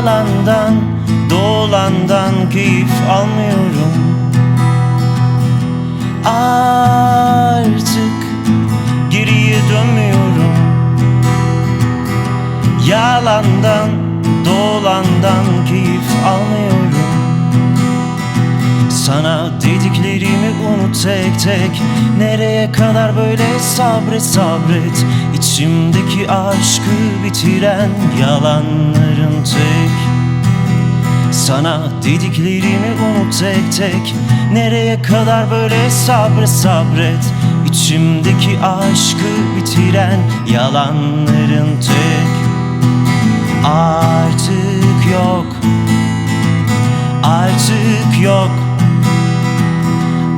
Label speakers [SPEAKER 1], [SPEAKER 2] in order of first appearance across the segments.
[SPEAKER 1] yalandan Dolandan keyif almıyorum. Artık geriye dönmüyorum. Yalandan dolandan keyif almıyorum. Sana dediklerimi unut tek tek. Nereye kadar böyle sabret sabret? İçimdeki aşkı bitiren yalanların tek. Sana dediklerimi unut tek tek. Nereye kadar böyle sabret sabret? İçimdeki aşkı bitiren yalanların tek. Artık yok. Artık yok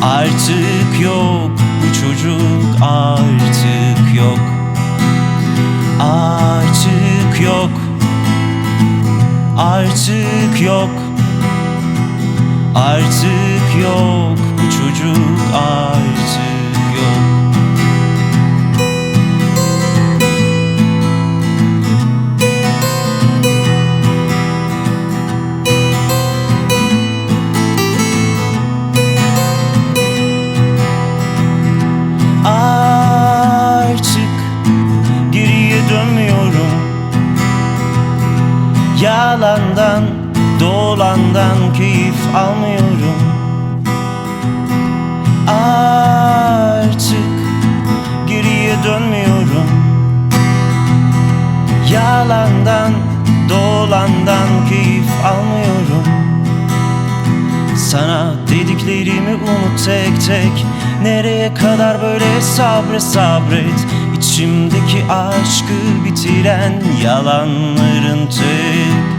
[SPEAKER 1] Artık yok Bu çocuk artık yok. Artık yok Artık yok. Artık yok Bu çocuk artık Yalandan dolandan keyif almıyorum. Artık geriye dönmüyorum. Yalandan dolandan keyif almıyorum. Sana dediklerimi unut tek tek. Nereye kadar böyle sabret sabret? İçimdeki aşkı bitiren yalanların tek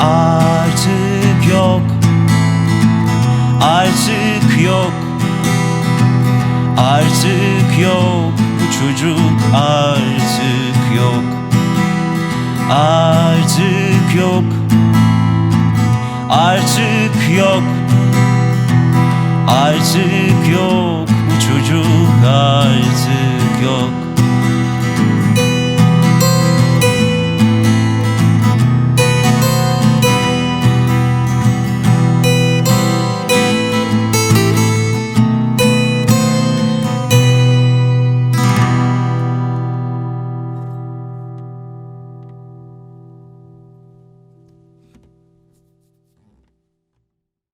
[SPEAKER 1] Artık yok Artık yok Artık yok. Bu çocuk artık yok Artık yok Artık yok Artık yok